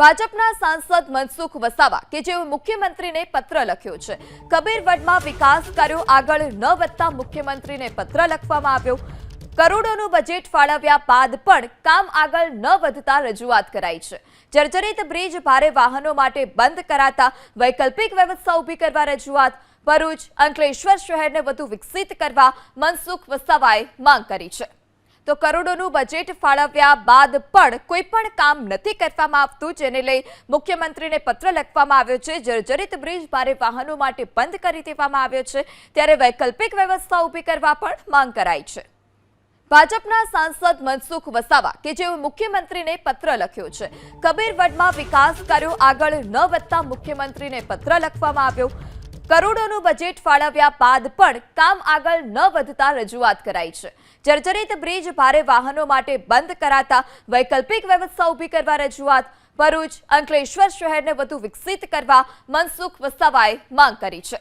ભાજપના સાંસદ મનસુખ વસાવા, કે જેઓ મુખ્યમંત્રીને પત્ર લખ્યો છે. કબીરવડમાં વિકાસ કાર્યો, આગળ ન વધતા મુખ્યમંત્રીને પત્ર લખવામાં આવ્યો. કરોડોનું બજેટ ફાળવ્યા બાદ પણ કામ આગળ ન વધતા રજૂઆત કરાઈ છે. જર્જરિત બ્રિજ ભારે વાહનો માટે બંધ કરાતા વૈકલ્પિક વ્યવસ્થા ઊભી કરવા રજૂઆત. ભરૂચ અંકલેશ્વર શહેરને વધુ વિકસિત કરવા મનસુખ વસાવાએ માંગ કરી છે. તો કરોડોનું બજેટ ફાળવ્યા બાદ પણ કોઈ પણ કામ નથી કરવામાં આવતું, જેને લઈ મુખ્યમંત્રીને પત્ર લખવામાં આવ્યો છે. જર્જરિત બ્રિજ ભારે વાહનો માટે બંધ કરી દેવામાં આવ્યો છે. ત્યારે વૈકલ્પિક વ્યવસ્થા ઊભી કરવા પણ માંગ કરાઈ છે. ભાજપના સાંસદ મનસુખ વસાવા, કે જેઓ મુખ્યમંત્રીને પત્ર લખ્યો છે. કબીરવડમાં વિકાસ કાર્યો, આગળ ન વધતા મુખ્યમંત્રીને પત્ર લખવામાં આવ્યો. કરોડોનું બજેટ ફાળવ્યા બાદ પણ કામ આગળ ન વધતા રજૂઆત કરાઈ છે. જર્જરિત બ્રિજ ભારે વાહનો માટે બંધ કરાતા વૈકલ્પિક વ્યવસ્થા ઊભી કરવા રજૂઆત, ભરૂચ અંકલેશ્વર શહેરને વધુ વિકસિત કરવા મનસુખ વસાવાએ માંગ કરી છે.